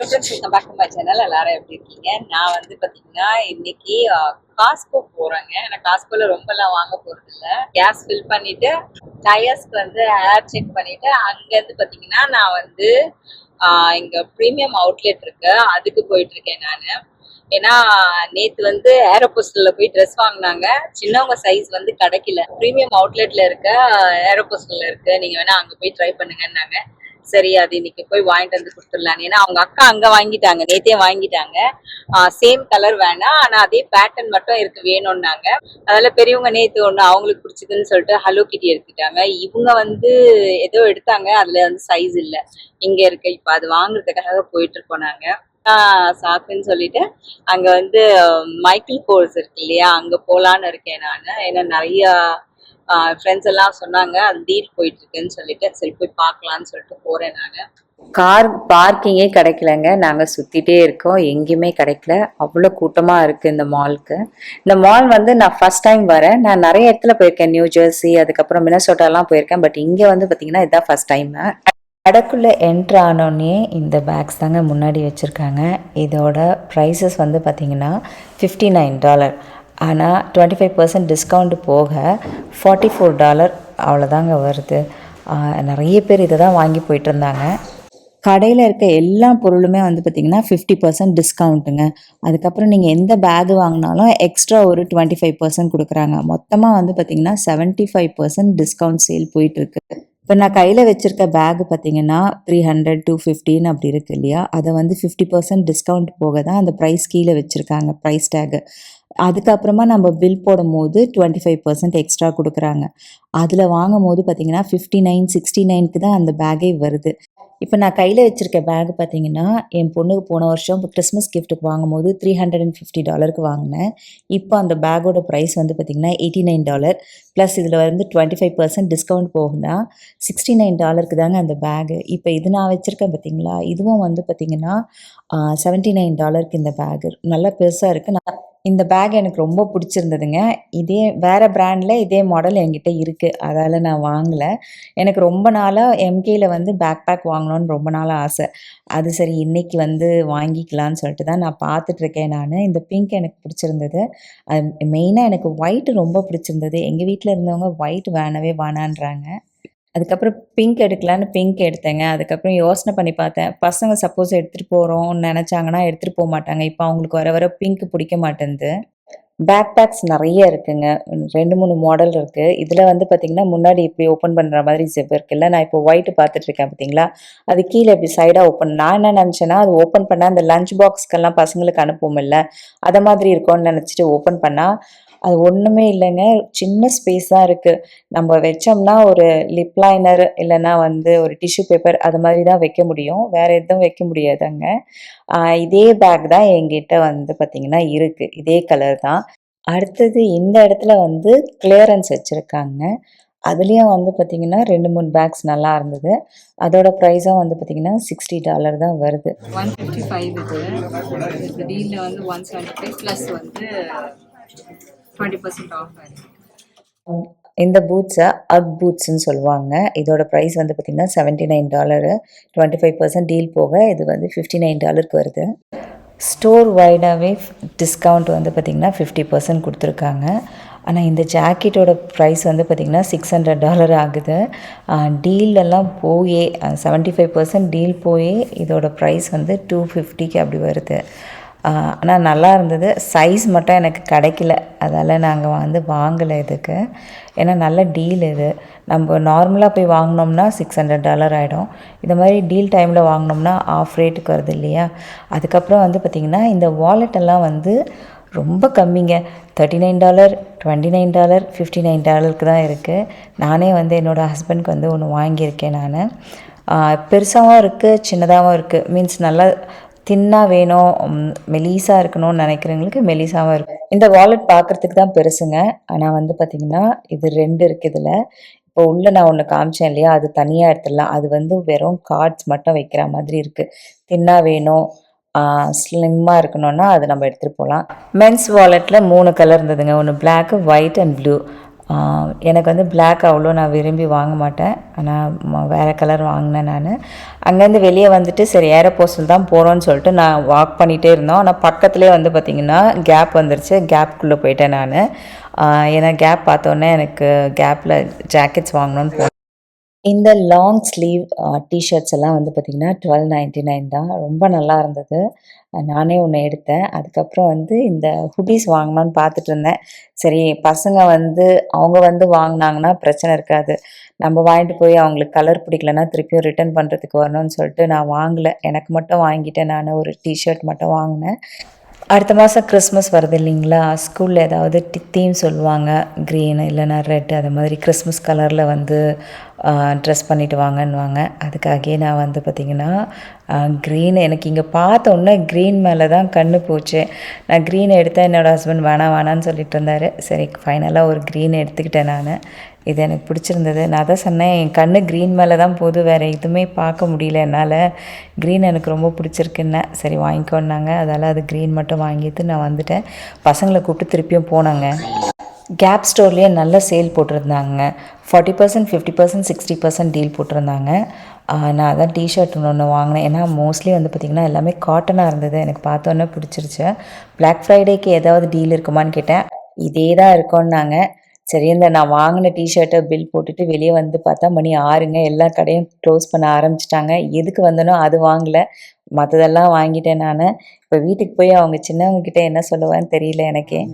Welcome back to my channel எல்லாரும் எப்படி இருக்கீங்க? நான் வந்து பாத்தீங்கன்னா இன்னைக்கு காஸ்கோ போறேங்க. நான் காஸ்கோல ரொம்பலாம் வாங்க போறது இல்ல கேஸ் ஃபில் பண்ணிட்டு டயர்ஸ்க்கு வந்து ஏர் செக் பண்ணிட்டு அங்க இருந்து பாத்தீங்கன்னா நான் வந்து இங்கே இங்க ப்ரீமியம் அவுட்லெட் இருக்கு. அதுக்கு போயிட்டு இருக்கேன் நான். ஏன்னா நேத்து வந்து ஏரோபோஸ்டல்ல போய் ட்ரெஸ் வாங்கினாங்க. சின்னவங்க சைஸ் வந்து கிடைக்கல. ப்ரீமியம் அவுட்லெட்ல இருக்க ஏரோபோஸ்டல்ல இருக்கு. நீங்க வேணா அங்க போய் ட்ரை பண்ணுங்கன்னாங்க. சரி அது இன்னைக்கு போய் வாங்கிட்டு வந்து கொடுத்துடலான்னு. ஏன்னா அவங்க அக்கா அங்க வாங்கிட்டாங்க. நேத்தே வாங்கிட்டாங்க. சேம் கலர் வேணாம் ஆனா அதே பேட்டர்ன் மட்டும் இருக்கு வேணும்னாங்க. அதில் பெரியவங்க நேத்து ஒன்று அவங்களுக்கு பிடிச்சதுன்னு சொல்லிட்டு ஹலோ கிட்டி எடுத்துட்டாங்க இவங்க வந்து ஏதோ எடுத்தாங்க அதுல வந்து சைஸ் இல்லை. இங்க இருக்கு. இப்போ அது வாங்குறதுக்காக போயிட்டு இருக்கோம் நாங்க. சாக்குன்னு சொல்லிட்டு அங்க வந்து மைக்கேல் கோர்ஸ் இருக்கு இல்லையா? அங்க போலான்னு இருக்கேன் நான். ஏன்னா நிறைய ஃப்ரெண்ட்ஸ் எல்லாம் சொன்னாங்க அது டீல் போயிட்டு இருக்குன்னு சொல்லிட்டு சரி போய் பார்க்கலாம்னு சொல்லிட்டு போறேன் நான். கார் பார்க்கிங்கே கிடைக்கலங்க. நாங்கள் சுற்றிட்டே இருக்கோம். எங்கேயுமே கிடைக்கல. அவ்வளோ கூட்டமாக இருக்குது இந்த மாலுக்கு இந்த மால் வந்து நான் ஃபர்ஸ்ட் டைம் வரேன். நான் நிறைய இடத்துல போயிருக்கேன். நியூ ஜெர்சி அதுக்கப்புறம் மினசோட்டாலாம் போயிருக்கேன். பட் இங்கே வந்து பார்த்தீங்கன்னா இதுதான் ஃபர்ஸ்ட் டைம் கடைக்குள்ளே என்ட்ரு ஆனோடனே இந்த பேக்ஸ் தாங்க முன்னாடி வச்சுருக்காங்க. இதோட ப்ரைஸஸ் வந்து பார்த்தீங்கன்னா ஃபிஃப்டி நைன் டாலர் ஆனால் டுவெண்ட்டி ஃபைவ் பர்சன்ட் டிஸ்கவுண்ட் போக ஃபார்ட்டி ஃபோர் டாலர் அவ்வளோதாங்க வருது நிறைய பேர் இதை தான் வாங்கி போயிட்டுருந்தாங்க. கடையில் இருக்க எல்லா பொருளுமே வந்து பார்த்திங்கன்னா ஃபிஃப்டி பர்சன்ட் டிஸ்கவுண்ட்டுங்க அதுக்கப்புறம் நீங்கள் எந்த பேக் வாங்கினாலும் எக்ஸ்ட்ரா ஒரு டுவெண்ட்டி ஃபைவ் பர்சன்ட் கொடுக்குறாங்க. மொத்தமாக வந்து பார்த்திங்கன்னா seventy five percent discount sale போயிட்டுருக்கு. இப்போ நான் கையில் வச்சுருக்க பேக் பார்த்தீங்கன்னா த்ரீ ஹண்ட்ரட் டூ ஃபிஃப்டின்னு அப்படி இருக்கு இல்லையா? அதை வந்து ஃபிஃப்டி பர்சன்ட் டிஸ்கவுண்ட் போக தான் அந்த ப்ரைஸ் கீழே வச்சுருக்காங்க ப்ரைஸ் டேகு அதுக்கப்புறமா நம்ம பில் போடும்போது டுவெண்ட்டி ஃபைவ் பர்சன்ட் எக்ஸ்ட்ரா கொடுக்குறாங்க. அதில் வாங்கும் போது பார்த்தீங்கன்னா ஃபிஃப்டி நைன் சிக்ஸ்டி நைனுக்கு தான் அந்த பேக்கே வருது. இப்போ நான் கையில் வச்சுருக்க பேக் பார்த்தீங்கன்னா என் பொண்ணுக்கு போன வருஷம் இப்போ கிறிஸ்மஸ் கிஃப்ட்டுக்கு வாங்கும்போது த்ரீ ஹண்ட்ரட் அண்ட் ஃபிஃப்டி டாலருக்கு வாங்கினேன். இப்போ அந்த பேக்கோட ப்ரைஸ் வந்து பார்த்திங்கன்னா எயிட்டி நைன் டாலர் ப்ளஸ் இதில் வந்து டுவெண்ட்டி ஃபைவ் பர்சன்ட் டிஸ்கவுண்ட் போகுனா சிக்ஸ்டி நைன் டாலருக்கு தாங்க அந்த பேகு இப்போ இது நான் வச்சுருக்கேன் பார்த்தீங்களா இதுவும் வந்து பார்த்திங்கன்னா செவன்ட்டி நைன் டாலருக்கு இந்த பேகு நல்லா பெருசாக இருக்குது நான் இந்த பேக் எனக்கு ரொம்ப பிடிச்சிருந்ததுங்க. இதே வேறு பிராண்டில் இதே மாடல் என்கிட்ட இருக்குது அதால் நான் வாங்கலை. எனக்கு ரொம்ப நாளாக எம்கேயில் வந்து பேக் பேக் வாங்கணும்னு ரொம்ப நாளாக ஆசை. அது சரி இன்னைக்கு வந்து வாங்கிக்கலான்னு சொல்லிட்டு தான் நான் பார்த்துட்ருக்கேன் நான். இந்த பிங்க் எனக்கு பிடிச்சிருந்தது. அது மெயினாக எனக்கு ஒயிட் ரொம்ப பிடிச்சிருந்தது. எங்கள் வீட்டில் இருந்தவங்க ஒயிட் வேணவே வேணான்றாங்க. அதுக்கப்புறம் பிங்க் எடுக்கலான்னு பிங்க் எடுத்தேங்க. அதுக்கப்புறம் யோசனை பண்ணி பார்த்தேன். பசங்க சப்போஸ் எடுத்துகிட்டு போகிறோம்னு நினச்சாங்கன்னா எடுத்துகிட்டு போக மாட்டாங்க. இப்போ அவங்களுக்கு வர வர பிங்க் பிடிக்க மாட்டேங்குது பேக் பேக்ஸ் நிறைய இருக்குங்க. ரெண்டு மூணு மாடல் இருக்குது இதில் வந்து பார்த்திங்கன்னா முன்னாடி இப்படி ஓப்பன் பண்ணுற மாதிரி ஜிப் இருக்குல்ல நான் இப்போ ஒயிட் பார்த்துட்ருக்கேன் பார்த்தீங்களா அது கீழே இப்படி சைடாக ஓப்பன் நான் என்ன நினச்சேன்னா அது ஓப்பன் பண்ணால் அந்த லஞ்ச் பாக்ஸ்க்கெல்லாம் பசங்களுக்கு அனுப்புவோம்ல அதை மாதிரி இருக்கும்னு நினச்சிட்டு ஓப்பன் பண்ணால் அது ஒன்றுமே இல்லைங்க. சின்ன ஸ்பேஸ் தான் இருக்குது நம்ம வச்சோம்னா ஒரு லிப் லைனர் இல்லைன்னா வந்து ஒரு டிஷ்யூ பேப்பர் அது மாதிரி தான் வைக்க முடியும். வேறு எதுவும் வைக்க முடியாதுங்க. இதே பேக் தான் என்கிட்ட வந்து பார்த்திங்கன்னா இருக்குது இதே கலர் தான். அடுத்தது இந்த இடத்துல வந்து கிளியரன்ஸ் வச்சுருக்காங்க. அதுலேயும் வந்து பார்த்திங்கன்னா ரெண்டு மூணு பேக்ஸ் நல்லா இருந்தது. அதோட ப்ரைஸும் வந்து பார்த்திங்கன்னா சிக்ஸ்டி டாலர் தான் வருது. ஒன் ஃபிஃப்டி ஃபைவ் இது இது டீலில் வந்து ஒன் செவன்ட்டி ஃபைவ் ப்ளஸ் வந்து டுவெண்ட்டி பர்சன்ட் ஆஃப் ஆயிருக்கு இந்த பூட்ஸை அக் பூட்ஸ்ன்னு சொல்லுவாங்க. இதோட ப்ரைஸ் வந்து பார்த்திங்கன்னா seventy nine dollar twenty five percent deal போக இது வந்து ஃபிஃப்டி நைன் டாலருக்கு வருது ஸ்டோர் வைடாகவே டிஸ்கவுண்ட் வந்து பார்த்திங்கன்னா ஃபிஃப்டி பர்சன்ட் கொடுத்துருக்காங்க. ஆனால் இந்த ஜாக்கெட்டோட ப்ரைஸ் வந்து பார்த்திங்கன்னா சிக்ஸ் ஹண்ட்ரட் டாலர் ஆகுது. டீலெல்லாம் போயே செவன்ட்டி ஃபைவ் பர்சன்ட் டீல் போயே இதோட ப்ரைஸ் வந்து டூ ஃபிஃப்டிக்கு அப்படி வருது. ஆனால் நல்லா இருந்தது. சைஸ் மட்டும் எனக்கு கிடைக்கல. அதால் நாங்கள் வந்து வாங்கலை இதுக்கு. ஏன்னா நல்ல டீல் இது. நம்ம நார்மலாக போய் வாங்கினோம்னா சிக்ஸ் ஹண்ட்ரட் டாலர் ஆகிடும் இந்த மாதிரி டீல் டைமில் வாங்கினோம்னா ஆஃப் ரேட்டுக்கு வருது இல்லையா? அதுக்கப்புறம் வந்து பார்த்திங்கன்னா இந்த வாலெட்டெல்லாம் வந்து ரொம்ப கம்மிங்க. Thirty nine dollar twenty nine dollar fifty nine டாலருக்கு தான் இருக்குது நானே வந்து என்னோடய ஹஸ்பண்ட்க்கு வந்து ஒன்று வாங்கியிருக்கேன் நான். பெருசாகவும் இருக்குது சின்னதாகவும் இருக்குது மீன்ஸ் நல்லா தின்னாக வேணும் ம், மெலிசா இருக்கணும்னு நினைக்கிறவங்களுக்கு மெலிசாவும் இருக்கும். இந்த வாலெட் பார்க்குறதுக்கு தான் பெருசுங்க. ஆனால் வந்து பார்த்திங்கன்னா இது ரெண்டு இருக்குது இதில். இப்போ உள்ள நான் ஒன்று காமிச்சேன் இல்லையா? அது தனியாக எடுத்துடலாம். அது வந்து வெறும் கார்ட்ஸ் மட்டும் வைக்கிற மாதிரி இருக்குது தின்னா வேணும் ஸ்லிம்மாக இருக்கணும்னா அது நம்ம எடுத்துகிட்டு போகலாம் மென்ஸ் வாலெட்டில் மூணு கலர் இருந்ததுங்க. ஒன்று பிளாக்கு ஒயிட் அண்ட் ப்ளூ எனக்கு வந்து பிளாக் அவ்வளோ நான் விரும்பி வாங்க மாட்டேன். ஆனால் வேறு கலர் வாங்கினேன் நான். அங்கேருந்து வெளியே வந்துட்டு சரி ஏரோபோஸ்டில் தான் போகிறோன்னு சொல்லிட்டு நான் வாக் பண்ணிகிட்டே இருந்தோம். ஆனால் பக்கத்துலேயே வந்து பார்த்திங்கன்னா கேப் வந்துருச்சு. கேப்குள்ளே போயிட்டேன் நான். ஏன்னா கேப் பார்த்தோன்னே எனக்கு கேப்பில் ஜாக்கெட்ஸ் வாங்கணும்னு போ இந்த லாங் ஸ்லீவ் டிஷர்ட்ஸ் எல்லாம் வந்து பார்த்திங்கன்னா டுவெல் நைன்ட்டி நைன் தான். ரொம்ப நல்லா இருந்தது. நானே ஒன்று எடுத்தேன். அதுக்கப்புறம் வந்து இந்த ஹுடிஸ் வாங்கணும்னு பார்த்துட்டு இருந்தேன். சரி பசங்க வந்து அவங்க வந்து வாங்கினாங்கன்னா பிரச்சனை இருக்காது. நம்ம வாங்கிட்டு போய் அவங்களுக்கு கலர் பிடிக்கலன்னா திருப்பியும் ரிட்டர்ன் பண்ணுறதுக்கு வரணும்னு சொல்லிட்டு நான் வாங்கலை. எனக்கு மட்டும் வாங்கிட்டேன். நான் ஒரு டிஷர்ட் மட்டும் வாங்கினேன். அடுத்த மாதம் கிறிஸ்மஸ் வருது இல்லைங்களா? ஸ்கூலில் ஏதாவது தீம் சொல்லுவாங்க. க்ரீன் இல்லைன்னா ரெட் அது மாதிரி கிறிஸ்மஸ் கலரில் வந்து ட்ரெஸ் பண்ணிட்டு வாங்கன்னுவாங்க. அதுக்காகவே நான் வந்து பார்த்திங்கன்னா க்ரீன் எனக்கு இங்கே பார்த்த உடனே க்ரீன் மேலே தான் கண்ணு போச்சு. நான் க்ரீன் எடுத்தேன் என்னோடய ஹஸ்பண்ட் வேணாம் வேணான்னு சொல்லிட்டு இருந்தார். சரி ஃபைனலாக ஒரு க்ரீன் எடுத்துக்கிட்டேன் நான். இது எனக்கு பிடிச்சிருந்தது. நான் தான் சொன்னேன் என் கண்ணு க்ரீன் மேலே தான் போகுது. வேறு எதுவுமே பார்க்க முடியல என்னால். க்ரீன் எனக்கு ரொம்ப பிடிச்சிருக்குன்னே. சரி வாங்கிக்கோன்னாங்க. அதால் அது க்ரீன் மட்டும் வாங்கிட்டு நான் வந்துட்டேன். பசங்களை கூப்பிட்டு திருப்பியும் போனாங்க. கேப் ஸ்டோர்லேயே நல்ல சேல் போட்டிருந்தாங்க. Forty percent fifty percent sixty percent deal போட்டிருந்தாங்க. நான் அதான் டிஷர்ட் ஒன்று ஒன்று வாங்கினேன். ஏன்னா மோஸ்ட்லி வந்து பார்த்திங்கன்னா எல்லாமே காட்டனாக இருந்தது. எனக்கு பார்த்தோன்னே பிடிச்சிருச்சு. பிளாக் ஃப்ரைடேக்கு ஏதாவது டீல் இருக்குமான்னு கேட்டேன். இதே தான் இருக்கோன்னாங்க சரி இந்த நான் வாங்கின டிஷர்ட்டை பில் போட்டுட்டு வெளியே வந்து பார்த்தா மணி ஆறுங்க. எல்லா கடையும் க்ளோஸ் பண்ண ஆரம்பிச்சிட்டாங்க. எதுக்கு வந்தனோ அது வாங்கலை. மற்றதெல்லாம் வாங்கிட்டேன் நான். இப்போ வீட்டுக்கு போய் அவங்க சின்னவங்க கிட்ட என்ன சொல்லுவேன்னு தெரியல எனக்கே.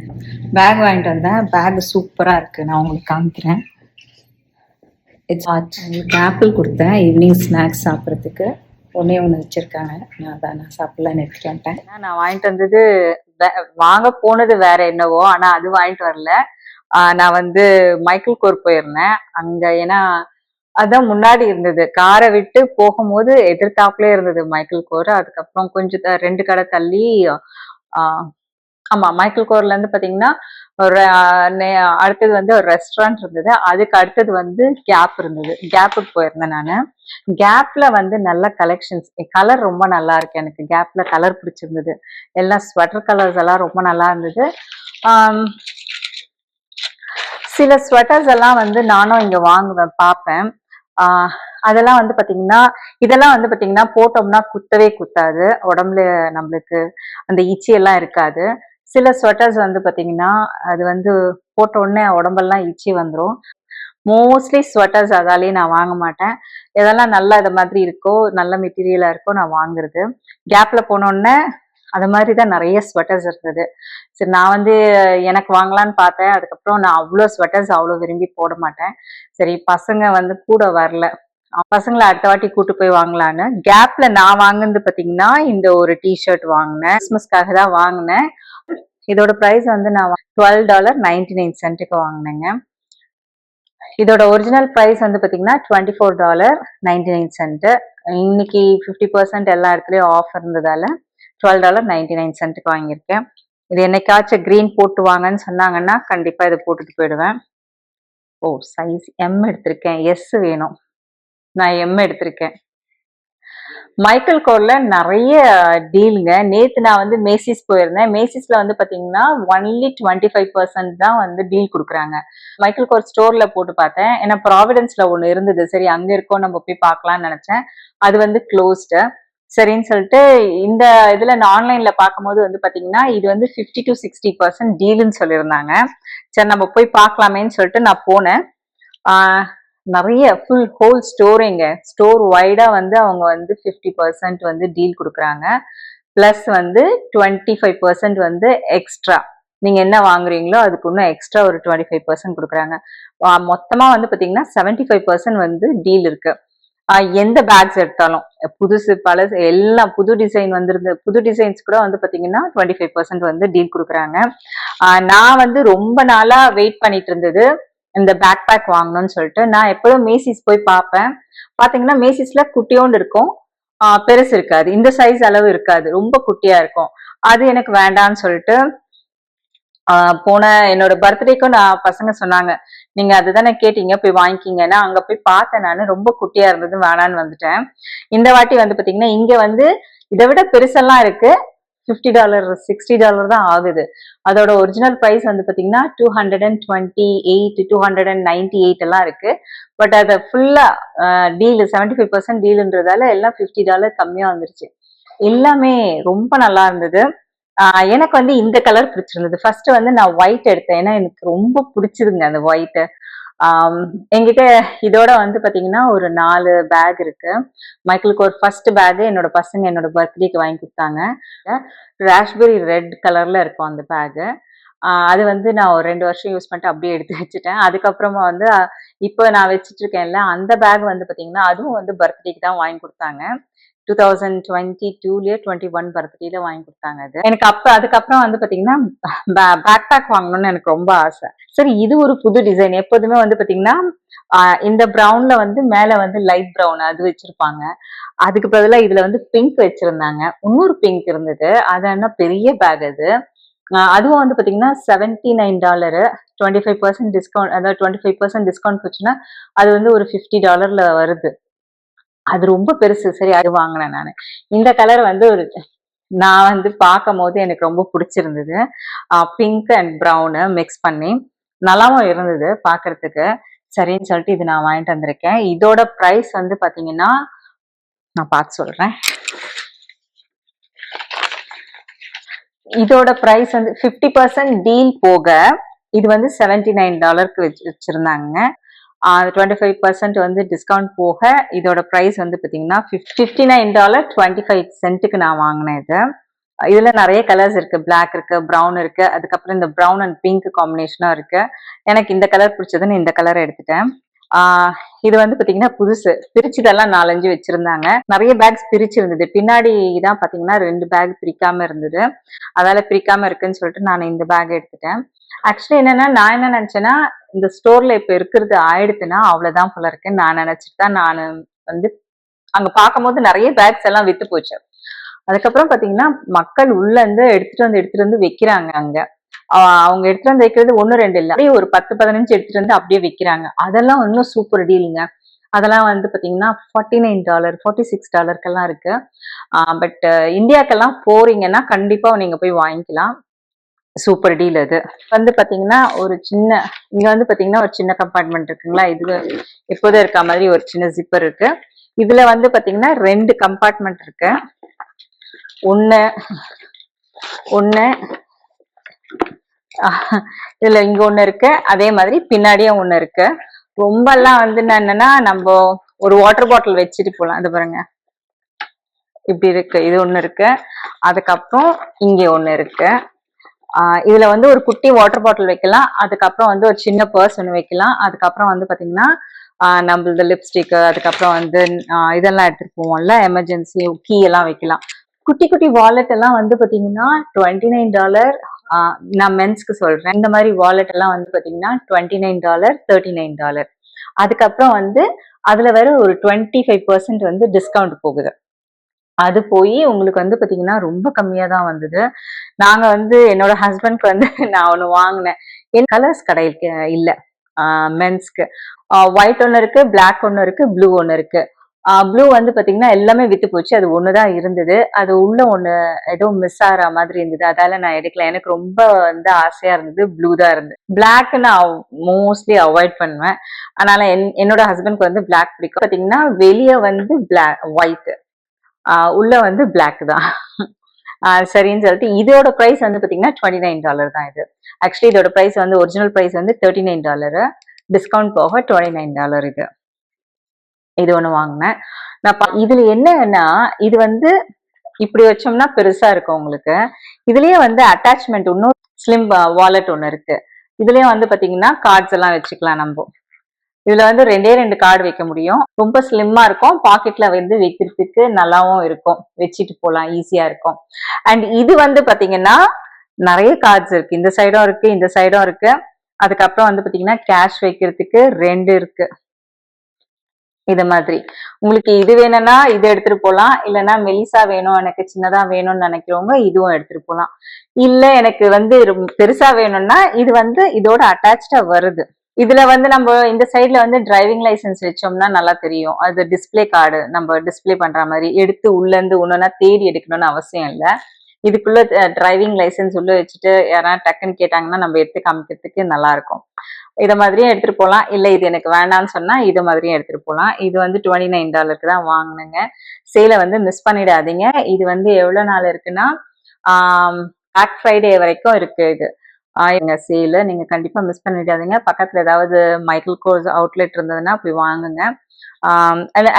பேக் வாங்கிட்டு வந்தேன். பேக் சூப்பராக இருக்குது நான் உங்களுக்கு காமிக்கிறேன். இட்ஸ் உங்களுக்கு ஆப்பிள் கொடுத்தேன். ஈவினிங் ஸ்நாக்ஸ் சாப்பிட்றதுக்கு. ஒன்றே ஒன்று வச்சுருக்காங்க. நான் அதான் நான் சாப்பிட்லான்னு எடுத்துட்டு வந்துட்டேன். நான் வாங்கிட்டு வந்தது வே- வாங்க போனது வேற என்னவோ ஆனா அது வாங்கிட்டு வரல. ஆஹ் நான் வந்து மைக்கேல் கோர் போயிருந்தேன். அங்க ஏன்னா அதான் முன்னாடி இருந்தது. காரை விட்டு போகும்போது எதிர்த்தாப்புல இருந்தது மைக்கேல் கோர். அதுக்கப்புறம் கொஞ்சம் த- ரெண்டு கடை தள்ளி ஆஹ் ஆமா மைக்கேல் கோர்ல இருந்து பாத்தீங்கன்னா ஒரு ஆஹ் நே- அடுத்தது வந்து ஒரு ரெஸ்டாரண்ட் இருந்தது. அதுக்கு அடுத்தது வந்து கேப் இருந்தது. கேப்புக்கு போயிருந்தேன் நான். கேப்ல வந்து நல்ல கலெக்ஷன்ஸ் கலர் ரொம்ப நல்லா இருக்கு எனக்கு. கேப்ல கலர் பிடிச்சிருந்தது. எல்லாம் ஸ்வெட்டர் கலர்ஸ் எல்லாம் ரொம்ப நல்லா இருந்தது. ஆம், சில ஸ்வெட்டர்ஸ் எல்லாம் வந்து நானும் இங்க வாங்குவேன் பார்ப்பேன். அதெல்லாம் வந்து பாத்தீங்கன்னா இதெல்லாம் வந்து பாத்தீங்கன்னா போட்டோம்னா குத்தவே குத்தாது. உடம்புல நம்மளுக்கு அந்த இச்சி எல்லாம் இருக்காது. சில ஸ்வெட்டர்ஸ் வந்து பாத்தீங்கன்னா அது வந்து போட்ட உடனே உடம்பெல்லாம் இச்சி வந்துடும் மோஸ்ட்லி ஸ்வெட்டர்ஸ் அதாலேயே நான் வாங்க மாட்டேன். எதெல்லாம் நல்ல இது மாதிரி இருக்கோ நல்ல மெட்டீரியலா இருக்கோ நான் வாங்குறது. கேப்ல போனோடனே அது மாதிரி தான் நிறைய ஸ்வெட்டர்ஸ் இருந்தது. சரி நான் வந்து எனக்கு வாங்கலாம்னு பார்த்தேன். அதுக்கப்புறம் நான் அவ்வளோ ஸ்வெட்டர்ஸ் அவ்வளோ விரும்பி போட மாட்டேன். சரி பசங்க வந்து கூட வரல. பசங்களை அடுத்த வாட்டி கூட்டு போய் வாங்கலான்னு. கேப்ல நான் வாங்கினது பாத்தீங்கன்னா இந்த ஒரு டிஷர்ட் வாங்கினேன். கிறிஸ்மஸ்க்காக தான் வாங்கினேன். இதோட ப்ரைஸ் வந்து நான் டுவெல் டாலர் நைன்டி நைன் சென்ட்டுக்கு வாங்கினேங்க. இதோட ஒரிஜினல் ப்ரைஸ் வந்து பாத்தீங்கன்னா twenty four dollar ninety nine cent இன்னைக்கு ஃபிஃப்டி பர்சன்ட் எல்லா இடத்துலயும் ஆஃப் இருந்ததால டுவெல் டாலர் நைன்டி நைன் சென்ட்டுக்கு வாங்கியிருக்கேன். இது என்னைக்காச்சும் க்ரீன் போட்டு வாங்கன்னு சொன்னாங்கன்னா கண்டிப்பாக இதை போட்டுட்டு போயிடுவேன். ஓ சைஸ் எம் எடுத்திருக்கேன். எஸ் வேணும். நான் எம் எடுத்திருக்கேன். மைக்கேல் கோர்ல நிறைய டீலுங்க நேற்று நான் வந்து மேசிஸ் போயிருந்தேன். மேசிஸ்ல வந்து பாத்தீங்கன்னா ஒன்லி டுவெண்ட்டி ஃபைவ் பர்சன்ட் தான் வந்து டீல் கொடுக்குறாங்க. மைக்கேல் கோர் ஸ்டோர்ல போட்டு பார்த்தேன். ஏன்னா ப்ராவிடன்ஸ்ல ஒன்று இருந்தது. சரி அங்க இருக்கோம். நம்ம போய் பார்க்கலாம்னு நினைச்சேன். அது வந்து க்ளோஸ்டு சரின்னு சொல்லிட்டு இந்த இதுல நான் ஆன்லைன்ல பார்க்கும்போது வந்து பாத்தீங்கன்னா இது வந்து 50 டு சிக்ஸ்டி பர்சன்ட் டீல்னு சொல்லியிருந்தாங்க. சரி நம்ம போய் பார்க்கலாமேன்னு சொல்லிட்டு நான் போனேன். நிறைய ஃபுல் ஹோல் ஸ்டோரிங்க ஸ்டோர் வைடா வந்து அவங்க வந்து ஃபிஃப்டி பர்சன்ட் வந்து டீல் கொடுக்குறாங்க. ப்ளஸ் வந்து டுவெண்ட்டி ஃபைவ் பர்சன்ட் வந்து எக்ஸ்ட்ரா நீங்க என்ன வாங்குறீங்களோ அதுக்கு இன்னும் எக்ஸ்ட்ரா ஒரு டுவெண்ட்டி ஃபைவ் பர்சன்ட் கொடுக்குறாங்க மொத்தமா வந்து பாத்தீங்கன்னா செவன்டி ஃபைவ் பர்சன்ட் வந்து டீல் இருக்கு. எந்த பேக்ஸ் எடுத்தாலும். புதுசு பழசு எல்லாம் புது டிசைன் வந்திருந்து புது டிசைன்ஸ் கூட வந்து பார்த்தீங்கன்னா டுவெண்ட்டி ஃபைவ் பர்சன்ட் வந்து டீல் கொடுக்குறாங்க. நான் வந்து ரொம்ப நாளா வெயிட் பண்ணிட்டு இருந்தது இந்த பேக் பேக் வாங்கணும்னு சொல்லிட்டு. நான் எப்போதும் மேசிஸ் போய் பார்ப்பேன். பார்த்தீங்கன்னா மேசிஸ்ல குட்டியோண்டு இருக்கும். பெருசு இருக்காது. இந்த சைஸ் அளவு இருக்காது. ரொம்ப குட்டியா இருக்கும். அது எனக்கு வேண்டாம்னு சொல்லிட்டு போன என்னோட பர்த்டேக்கும் நான் பசங்க சொன்னாங்க நீங்க அதுதானே கேட்டீங்க போய் வாங்கிக்கிங்கன்னா அங்க போய் பார்த்தேன் நான். ரொம்ப குட்டியா இருந்தது வேணான்னு வந்துட்டேன். இந்த வாட்டி வந்து பாத்தீங்கன்னா இங்க வந்து இதை விட பெருசெல்லாம் இருக்கு. ஃபிஃப்டி டாலர் சிக்ஸ்டி டாலர் தான் ஆகுது. அதோட ஒரிஜினல் ப்ரைஸ் வந்து பார்த்தீங்கன்னா two hundred and twenty eight two hundred and ninety eight எல்லாம் இருக்கு. பட் அதை ஃபுல்லாக டீல் செவன்டி ஃபைவ் பர்சன்ட் டீலுன்றதால எல்லாம் ஃபிஃப்டி டாலர் கம்மியாக வந்துருச்சு. எல்லாமே ரொம்ப நல்லா இருந்தது. எனக்கு வந்து இந்த கலர் பிடிச்சிருந்தது. ஃபர்ஸ்ட் வந்து நான் ஒயிட் எடுத்தேன். ஏன்னா எனக்கு ரொம்ப பிடிச்சிருங்க அந்த ஒயிட்டு எங்கிட்ட இதோட வந்து பாத்தீங்கன்னா ஒரு நாலு பேக் இருக்கு. மைக்கிளுக்கு ஒரு ஃபர்ஸ்ட் பேக் என்னோட பசங்க என்னோட பர்த்டேக்கு வாங்கி கொடுத்தாங்க. ராஷ்பெரி ரெட் கலர்ல இருக்கும் அந்த பேகு அது வந்து நான் ஒரு ரெண்டு வருஷம் யூஸ் பண்ணிட்டு அப்படியே எடுத்து வச்சுட்டேன். அதுக்கப்புறமா வந்து இப்போ நான் வச்சுட்டு இருக்கேன்ல அந்த பேக் வந்து பாத்தீங்கன்னா அதுவும் வந்து பர்த்டேக்கு தான் வாங்கி கொடுத்தாங்க. டூ தௌசண்ட் டுவெண்ட்டி டூலயே டுவெண்ட்டி ஒன் பர்த்டேல வாங்கி கொடுத்தாங்க அது. எனக்கு அப்ப அதுக்கப்புறம் வந்து பாத்தீங்கன்னா பேக் பேக் வாங்கணும்னு எனக்கு ரொம்ப ஆசை. சரி இது ஒரு புது டிசைன் எப்போதுமே வந்து பாத்தீங்கன்னா இந்த ப்ரௌன்ல வந்து மேல வந்து லைட் ப்ரௌன் அது வச்சிருப்பாங்க. அதுக்கு பதிலாக இதுல வந்து பிங்க் வச்சிருந்தாங்க. இன்னொரு பிங்க் இருந்தது. அது என்ன பெரிய பேக் அது. அதுவும் வந்து பாத்தீங்கன்னா seventy nine dollar twenty five percent discount அதாவது டுவெண்ட்டி ஃபைவ் பர்சன்ட் டிஸ்கவுண்ட் போச்சுன்னா அது வந்து ஒரு ஃபிஃப்டி டாலர்ல வருது. அது ரொம்ப பெருசு. சரி அது வாங்கினேன் நான். இந்த கலர் வந்து ஒரு நான் வந்து பார்க்கும் போது எனக்கு ரொம்ப பிடிச்சிருந்தது. பிங்க் அண்ட் ப்ரௌனு மிக்ஸ் பண்ணி நல்லாவும் இருந்தது பார்க்கறதுக்கு. சரின்னு சொல்லிட்டு இது நான் வாங்கிட்டு வந்திருக்கேன். இதோட ப்ரைஸ் வந்து பார்த்தீங்கன்னா நான் பார்த்து சொல்றேன். இதோட ப்ரைஸ் வந்து ஃபிஃப்டி பர்சன்ட் டீல் போக இது வந்து செவன்டி நைன் டாலருக்கு வச்சு வச்சிருந்தாங்க. டுவெண்ட்டி ஃபைவ் பர்சன்ட் வந்து டிஸ்கவுண்ட் போக இதோட ப்ரைஸ் வந்து பார்த்தீங்கன்னா fifty nine dollar twenty five சென்ட்டுக்கு நான் வாங்கினேன் இது. இதில் நிறைய கலர்ஸ் இருக்குது பிளாக் இருக்குது ப்ரௌன் இருக்குது அதுக்கப்புறம் இந்த ப்ரௌன் அண்ட் பிங்க் காம்பினேஷனாக இருக்குது எனக்கு இந்த கலர் பிடிச்சதுன்னு இந்த கலர் எடுத்துட்டேன். இது வந்து பார்த்தீங்கன்னா புதுசு. பிரிச்சுதெல்லாம் நாலஞ்சு வச்சுருந்தாங்க. நிறைய பேக்ஸ் பிரிச்சு இருந்தது. பின்னாடி தான் பார்த்தீங்கன்னா ரெண்டு பேக் பிரிக்காமல் இருந்தது. அதால் பிரிக்காமல் இருக்குன்னு சொல்லிட்டு நான் இந்த பேக் எடுத்துட்டேன். ஆக்சுவலி என்னன்னா நான் என்ன நினைச்சேன்னா இந்த ஸ்டோர்ல இப்ப இருக்கிறது ஆயிடுத்துன்னா அவ்வளவுதான் போல இருக்குன்னு நான் நினைச்சிட்டு தான் நான் வந்து அங்க பார்க்கும்போது நிறைய பேக்ஸ் எல்லாம் வித்து போச்சு. அதுக்கப்புறம் பாத்தீங்கன்னா மக்கள் உள்ள இருந்து எடுத்துட்டு வந்து எடுத்துட்டு வந்து வைக்கிறாங்க அங்க. அவங்க எடுத்துட்டு வந்து வைக்கிறது ஒண்ணு ரெண்டு இல்ல. அப்படியே ஒரு பத்து பதினஞ்சு எடுத்துட்டு வந்து அப்படியே வைக்கிறாங்க. அதெல்லாம் இன்னும் சூப்பர் டீலுங்க அதெல்லாம் வந்து பாத்தீங்கன்னா forty nine dollar forty six டாலருக்கெல்லாம் இருக்கு பட் இந்தியாக்கெல்லாம் போறீங்கன்னா கண்டிப்பா நீங்க போய் வாங்கிக்கலாம். சூப்பர் டீல் அது. வந்து பாத்தீங்கன்னா ஒரு சின்ன இங்க வந்து பாத்தீங்கன்னா ஒரு சின்ன கம்பார்ட்மெண்ட் இருக்குங்களா? இது எப்போதும் இருக்க மாதிரி ஒரு சின்ன ஜிப்பர் இருக்கு. இதுல வந்து பாத்தீங்கன்னா ரெண்டு கம்பார்ட்மெண்ட் இருக்கு. ஒண்ணு ஒண்ணு இதுல இங்க ஒண்ணு இருக்கு. அதே மாதிரி பின்னாடியும் ஒண்ணு இருக்கு. ரொம்ப எல்லாம் வந்து என்னன்னா நம்ம ஒரு வாட்டர் பாட்டில் வச்சுட்டு போலாம். அது பாருங்க. இப்படி இருக்கு. இது ஒண்ணு இருக்கு. அதுக்கப்புறம் இங்க ஒண்ணு இருக்கு. இதுல வந்து ஒரு குட்டி வாட்டர் பாட்டில் வைக்கலாம். அதுக்கப்புறம் வந்து ஒரு சின்ன பர்ஸ் ஒன்று வைக்கலாம். அதுக்கப்புறம் வந்து பாத்தீங்கன்னா ஆஹ் நம்மளது லிப்ஸ்டிக்கு அதுக்கப்புறம் வந்து இதெல்லாம் எடுத்துட்டு போவோம்ல எமர்ஜென்சி கீ எல்லாம் வைக்கலாம். குட்டி குட்டி வாலெட் எல்லாம் வந்து பாத்தீங்கன்னா டுவெண்ட்டி நைன் டாலர் நான் மென்ஸ்க்கு சொல்றேன். இந்த மாதிரி வாலெட் எல்லாம் வந்து பாத்தீங்கன்னா twenty nine dollar thirty nine dollar அதுக்கப்புறம் வந்து அதுல வேற ஒரு டுவெண்ட்டி ஃபைவ் பர்சன்ட் வந்து டிஸ்கவுண்ட் போகுது. அது போய் உங்களுக்கு வந்து பாத்தீங்கன்னா ரொம்ப கம்மியா தான் வந்தது. நாங்க வந்து என்னோட ஹஸ்பண்ட்க்கு வந்து நான் ஒண்ணு வாங்கினேன். என் கலர்ஸ் கடைக்கு இல்ல. மென்ஸ்க்கு ஒயிட் ஒன்று இருக்கு பிளாக் ஒன்று இருக்கு ப்ளூ ஒன்று இருக்கு. ப்ளூ வந்து பாத்தீங்கன்னா எல்லாமே வித்து போச்சு. அது ஒண்ணுதான் இருந்தது. அது உள்ள ஒண்ணு ஏதோ மிஸ் ஆகிற மாதிரி இருந்தது. அதால நான் எடுக்கல. எனக்கு ரொம்ப வந்து ஆசையா இருந்தது. ப்ளூ தான் இருந்தது. பிளாக் நான் மோஸ்ட்லி அவாய்ட் பண்ணுவேன். அதனால என் என்னோட ஹஸ்பண்ட்க்கு வந்து பிளாக் பிடிக்கும். பாத்தீங்கன்னா வெளியே வந்து பிளாக் ஒயிட் உள்ள வந்து பிளாக் தான். சரின்னு சொல்லிட்டு இதோட ப்ரைஸ் வந்து பார்த்தீங்கன்னா டுவெண்ட்டி நைன் டாலர் தான் இது. ஆக்சுவலி இதோட ப்ரைஸ் வந்து ஒரிஜினல் ப்ரைஸ் வந்து தேர்ட்டி நைன் டாலரு டிஸ்கவுண்ட் போக டுவெண்ட்டி நைன் டாலர் இது. இது ஒன்று வாங்கினேன். நான் பா- இதுல என்னன்னா இது வந்து இப்படி வச்சோம்னா பெருசா இருக்கும் உங்களுக்கு. இதுலயே வந்து அட்டாச்மெண்ட் இன்னும் ஸ்லிம் வாலெட் ஒன்று இருக்கு. இதுலயே வந்து பார்த்தீங்கன்னா கார்ட்ஸ் எல்லாம் வச்சுக்கலாம் நம்ம. இதுல வந்து ரெண்டே ரெண்டு கார்டு வைக்க முடியும். ரொம்ப ஸ்லிம்மா இருக்கும். பாக்கெட்ல வந்து வைக்கிறதுக்கு நல்லாவும் இருக்கும். வச்சுட்டு போகலாம் ஈஸியா இருக்கும். அண்ட் இது வந்து பாத்தீங்கன்னா நிறைய கார்ட்ஸ் இருக்கு. இந்த சைடும் இருக்கு இந்த சைடும் இருக்கு. அதுக்கப்புறம் வந்து பாத்தீங்கன்னா கேஷ் வைக்கிறதுக்கு ரெண்டு இருக்கு. இது மாதிரி. உங்களுக்கு இது வேணும்னா இது எடுத்துட்டு போகலாம் இல்லைன்னா மெலிசா வேணும் எனக்கு சின்னதா வேணும்னு நினைக்கிறவங்க இதுவும் எடுத்துட்டு போகலாம் இல்ல எனக்கு வந்து பெருசா வேணும்னா இது வந்து இதோட அட்டாச்சா வருது. இதுல வந்து நம்ம இந்த சைட்ல வந்து டிரைவிங் லைசென்ஸ் வச்சோம்னா நல்லா தெரியும். அது டிஸ்ப்ளே கார்டு நம்ம டிஸ்ப்ளே பண்ற மாதிரி எடுத்து உள்ள இருந்து ஒன்னொன்னா தேடி எடுக்கணும்னு அவசியம் இல்லை. இதுக்குள்ள டிரைவிங் லைசென்ஸ் உள்ள வச்சுட்டு யாராவது டக்குன்னு கேட்டாங்கன்னா நம்ம எடுத்து காமிக்கிறதுக்கு நல்லா இருக்கும். இதை மாதிரியும் எடுத்துட்டு போகலாம் இல்லை இது எனக்கு வேண்டாம்னு சொன்னா இது மாதிரியும் எடுத்துட்டு போகலாம் இது வந்து டுவெண்ட்டி நைன் டாலருக்கு தான் வாங்கினுங்க. சேலை வந்து மிஸ் பண்ணிடாதீங்க. இது வந்து எவ்வளோ நாள் இருக்குன்னா பேக் ஃப்ரைடே வரைக்கும் இருக்கு இது. ஆஹ் எங்க சேலு நீங்க கண்டிப்பா மிஸ் பண்ணிடாதீங்க. பக்கத்துல ஏதாவது மைக்கேல் கோர்ஸ் அவுட்லெட் இருந்ததுன்னா போய் வாங்குங்க.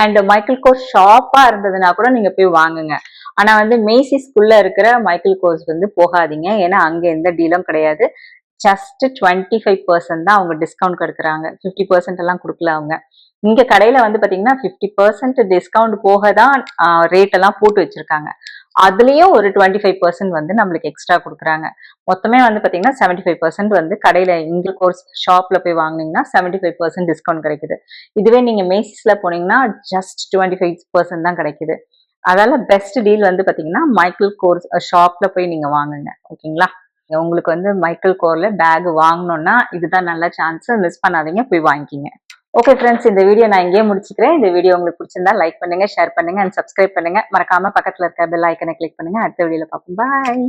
அண்ட் மைக்கேல் கோர்ஸ் ஷாப்பா இருந்ததுன்னா கூட நீங்க போய் வாங்குங்க. ஆனா வந்து மேசிஸ்குள்ள இருக்கிற மைக்கேல் கோர்ஸ் வந்து போகாதீங்க. ஏன்னா அங்க எந்த டீலும் கிடையாது. ஜஸ்ட் டுவெண்ட்டி ஃபைவ் பர்சன்ட் தான் அவங்க டிஸ்கவுண்ட் கொடுக்குறாங்க. ஃபிஃப்டி பர்சன்ட் எல்லாம் கொடுக்கல அவங்க. இங்க கடையில வந்து பாத்தீங்கன்னா ஃபிஃப்டி பர்சன்ட் டிஸ்கவுண்ட் போக தான் ரேட் எல்லாம் போட்டு வச்சிருக்காங்க. அதுலேயும் ஒரு டுவெண்ட்டி ஃபைவ் பர்சன்ட் வந்து நம்மளுக்கு எக்ஸ்ட்ரா கொடுக்குறாங்க. மொத்தமே வந்து பார்த்தீங்கன்னா செவன்ட்டி ஃபைவ் பர்சன்ட் வந்து கடையில் இங்க கோர்ஸ் ஷாப்பில் போய் வாங்கினீங்கன்னா செவன்ட்டி ஃபைவ் பர்சன்ட் டிஸ்கவுண்ட் கிடைக்குது. இதுவே நீங்கள் மேசிஸில் போனீங்கன்னா ஜஸ்ட் டுவெண்ட்டி ஃபைவ் பர்சன்ட் தான் கிடைக்குது. அதால பெஸ்ட் டீல் வந்து பார்த்தீங்கன்னா மைக்கேல் கோர்ஸ் ஷாப்பில் போய் நீங்கள் வாங்குங்க. ஓகேங்களா? உங்களுக்கு வந்து மைக்கேல் கோரில் பேக் வாங்கணும்னா இதுதான் நல்ல சான்ஸ் மிஸ் பண்ணாதீங்க போய் வாங்கிக்கிங்க. ஓகே ஃப்ரெண்ட்ஸ் இந்த வீடியோ நான் இங்கேயே முடிச்சுக்கிறேன். இந்த வீடியோ உங்களுக்கு பிடிச்சிருந்தா லைக் பண்ணுங்க ஷேர் பண்ணுங்க அண்ட் சப்ஸ்கிரைப் பண்ணுங்க. மறக்காம பக்கத்துல இருக்க பெல் ஐக்கனை கிளிக் பண்ணுங்க. அடுத்த வீடியோல பார்ப்போம். பாய்